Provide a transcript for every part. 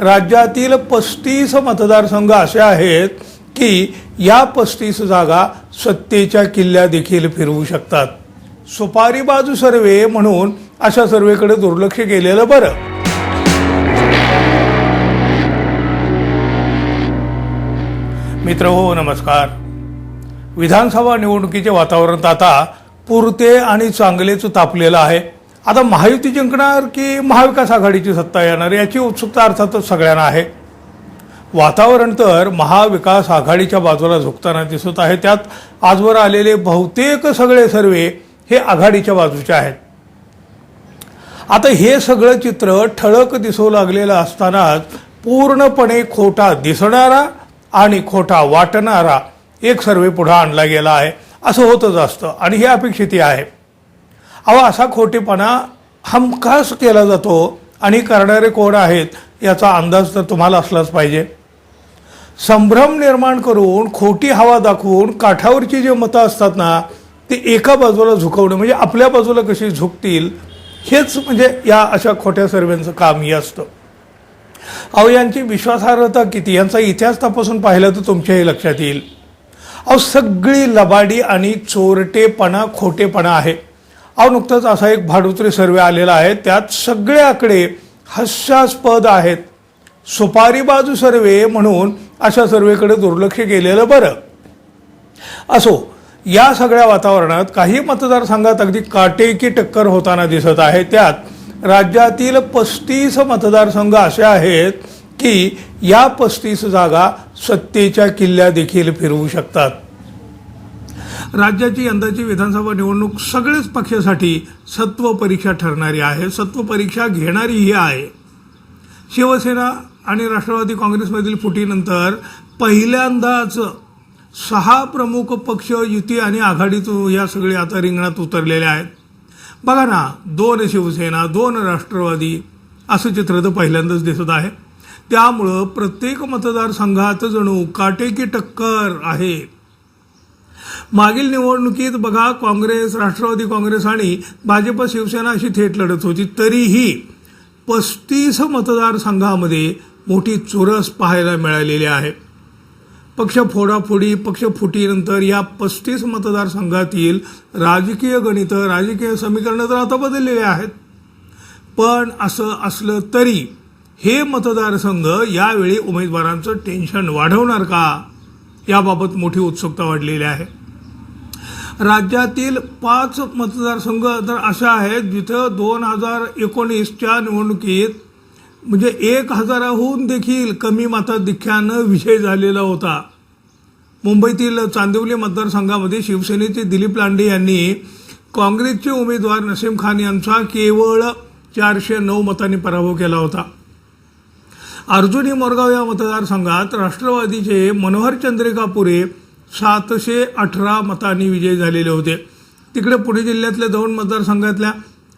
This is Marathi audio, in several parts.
राज्यातील पस्तीस मतदारसंघ असे आहेत की या पस्तीस जागा सत्तेच्या किल्ल्या देखील फिरवू शकतात. सुपारी बाजू सर्वे म्हणून अशा सर्वेकडे दुर्लक्ष केलेलं बरं. मित्र हो नमस्कार. विधानसभा निवडणुकीचे वातावरण आता पुरते आणि चांगलेच तापलेलं आहे. आता महायुती जिंकणार की महाविकास आघाडीची सत्ता येणार याची उत्सुकता अर्थातच सगळ्यांना आहे. वातावरण तर महाविकास आघाडीच्या बाजूला झुकताना दिसत आहे. त्यात आजवर आलेले बहुतेक सगळे सर्वे हे आघाडीच्या बाजूचे आहेत. आता हे सगळं चित्र ठळक दिसू लागलेलं असतानाच पूर्णपणे खोटा दिसणारा आणि खोटा वाटणारा एक सर्वे पुढे आणला गेला आहे. असं होतच असतं आणि हे अपेक्षितही आहे. अहो असा खोटेपणा हमखास केला जातो? आणि करणारे कोण आहेत? याचा अंदाज तर तुम्हाला असलाच पाहिजे. संभ्रम निर्माण करून खोटी हवा दाखवून काठावरची जी मतं असतात ना ती एका बाजूला झुकवणं म्हणजे आपल्या बाजूला कशी झुकतील हेच म्हणजे या अशा खोट्या सर्वेंचं काम हे असतं. अहो यांची विश्वासार्हता किती? यांचा इतिहास तपासून पाहिला तर तुमच्याही लक्षात येईल. अहो सगळी लबाडी आणि चोरटेपणा खोटेपणा आहे. अहो नुकताच असा एक भाडुत्रे सर्वे आलेला आहे. त्यात सगळे आकडे हास्यास्पद आहेत. सुपारी बाजू सर्वे म्हणून अशा सर्वेकडे दुर्लक्ष केलेलं बरं. असो या सगळ्या वातावरणात काही मतदारसंघात अगदी काटेकी टक्कर होताना दिसत आहे. त्यात राज्यातील पस्तीस मतदारसंघ असे आहेत की या पस्तीस जागा सत्तेच्या किल्ल्या देखील फिरवू शकतात. राज्याची यंदाची विधानसभा निवडणूक सगळेच पक्षासाठी सत्व परीक्षा ठरणारी आहे. सत्व परीक्षा घेणारी ही आहे. शिवसेना आणि राष्ट्रवादी काँग्रेसमधील फुटीनंतर पहिल्यांदाच सहा प्रमुख पक्ष युती आणि आघाडीत या सगळे आता रिंगणात उतरलेले आहेत. बघा ना दोन शिवसेना दोन राष्ट्रवादी असं चित्र तर पहिल्यांदाच दिसत आहे. त्यामुळं प्रत्येक मतदारसंघात जणू काटेकी टक्कर आहे. मागील निवडणुकीत बघा काँग्रेस राष्ट्रवादी काँग्रेस आणि भाजप शिवसेना अशी थेट लढत होती. तरीही पस्तीस मतदारसंघामध्ये मोठी चुरस पाहायला मिळालेली आहे. पक्ष फोडाफोडी पक्ष फुटीनंतर या पस्तीस मतदारसंघातील राजकीय गणितं राजकीय समीकरणं तर आता बदललेली आहेत. पण असं असलं तरी हे मतदारसंघ यावेळी उमेदवारांचं टेन्शन वाढवणार का? याबाबत मोठी उत्सुकता वाढलेली आहे. राज्यातील पाच मतदारसंघ तर अशा आहेत जिथं दोन हजार एकोणीसच्या निवडणुकीत म्हणजे एक हजाराहून देखील कमी मताधिक्यानं विजय झालेला होता. मुंबईतील चांदिवली मतदारसंघामध्ये शिवसेनेचे दिलीप लांडे यांनी काँग्रेसचे उमेदवार नसीम खान यांचा केवळ चारशे नऊ मतांनी पराभव केला होता. अर्जुनी मोरगाव या मतदारसंघात राष्ट्रवादीचे मनोहर चंद्रिका पुरे सातशे अठरा मतांनी विजयी झालेले होते. तिकडे पुणे जिल्ह्यातल्या दोन मतदारसंघातल्या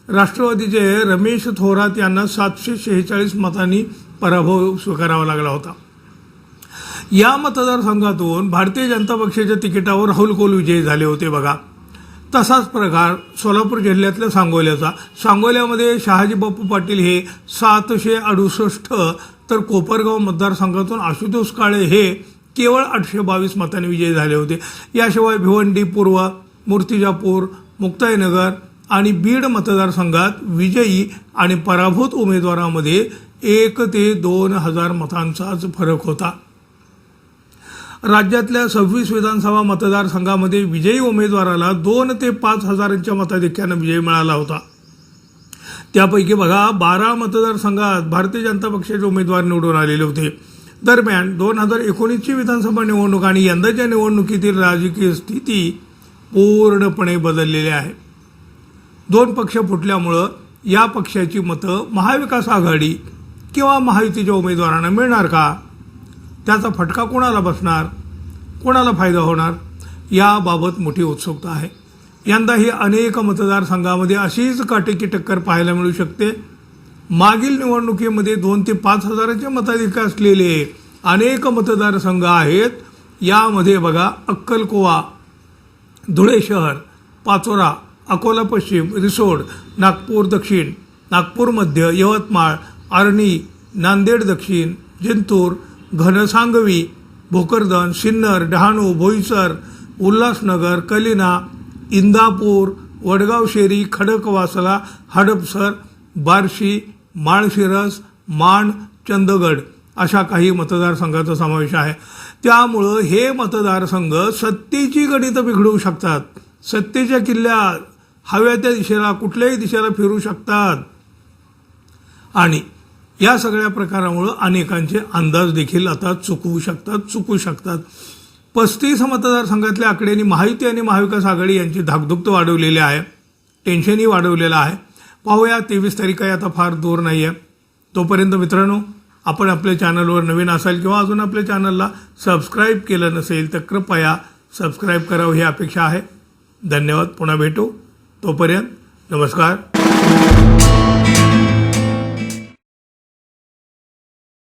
राष्ट्रवादीचे रमेश थोरात यांना सातशे शेहेचाळीस मतांनी पराभव स्वीकारावा लागला होता. या मतदारसंघातून भारतीय जनता पक्षाच्या तिकिटावर राहुल कोल विजयी झाले होते बघा. तसाच प्रकार सोलापूर जिल्ह्यातल्या सांगोल्याचा. सांगोल्यामध्ये शहाजी बापू पाटील हे सातशे अडुसष्ट तर कोपरगाव मतदारसंघातून आशुतोष काळे हे केवळ आठशे बावीस मतांनी विजयी झाले होते. याशिवाय भिवंडी पूर्व मूर्तिजापूर मुक्ताईनगर आणि बीड मतदारसंघात विजयी आणि पराभूत उमेदवारामध्ये एक ते दोन हजार मतांचाच फरक होता. राज्यातल्या सव्वीस विधानसभा मतदारसंघामध्ये विजयी उमेदवाराला दोन ते पाच हजारांच्या मताधिक्यानं विजय मिळाला होता. त्यापैकी बघा बारा मतदारसंघात भारतीय जनता पक्षाचे उमेदवार निवडून आलेले होते. दरम्यान दोन हजार एकोणीसची विधानसभा निवडणूक आणि यंदाच्या निवडणुकीतील राजकीय स्थिती पूर्णपणे बदललेली आहे. दोन पक्ष फुटल्यामुळं या पक्षाची मतं महाविकास आघाडी किंवा महायुतीच्या उमेदवारांना मिळणार का? त्याचा फटका कोणाला बसणार? कोणाला फायदा होणार? याबाबत मोठी उत्सुकता आहे. यंदाही अनेक मतदारसंघामध्ये अशीच काटेकी टक्कर पाहायला मिळू शकते. मागील निवडणुकीमध्ये दोन ते पाच हजाराचे मताधिकार असलेले अनेक मतदारसंघ आहेत. यामध्ये बघा अक्कलकोवा धुळे शहर पाचोरा अकोला पश्चिम रिसोड नागपूर दक्षिण नागपूर मध्य यवतमाळ आर्णी नांदेड दक्षिण जिंतूर घनसांगवी भोकरदन सिन्नर डहाणू भोईसर उल्हासनगर कलिना इंदापूर वडगावशेरी खडकवासला हडपसर बार्शी माळशिरस माण चंदगड अशा काही मतदारसंघाचा समावेश आहे. त्यामुळं हे मतदारसंघ सत्तेची गणितं बिघडवू शकतात. सत्तेच्या किल्ल्या हव्या त्या दिशेला कुठल्याही दिशेला फिरू शकतात. आणि या सगळ्या प्रकारामुळं अनेकांचे अंदाज देखील आता चुकवू शकतात चुकू शकतात. पस्तीस मतदारसंघातल्या आकड्यांनी महायुती आणि महाविकास आघाडी यांची धाकधुक वाढवलेली आहे. टेन्शनही वाढवलेलं आहे. पाहूया तेवीस तारीख आहे आता फार दूर नाही आहे तोपर्यंत मित्रांनो आपण आपल्या चॅनलवर नवीन असाल किंवा अजून आपल्या चॅनलला सबस्क्राईब केलं नसेल तर कृपया सबस्क्राईब करावं ही अपेक्षा आहे. धन्यवाद. पुन्हा भेटू. तोपर्यंत नमस्कार.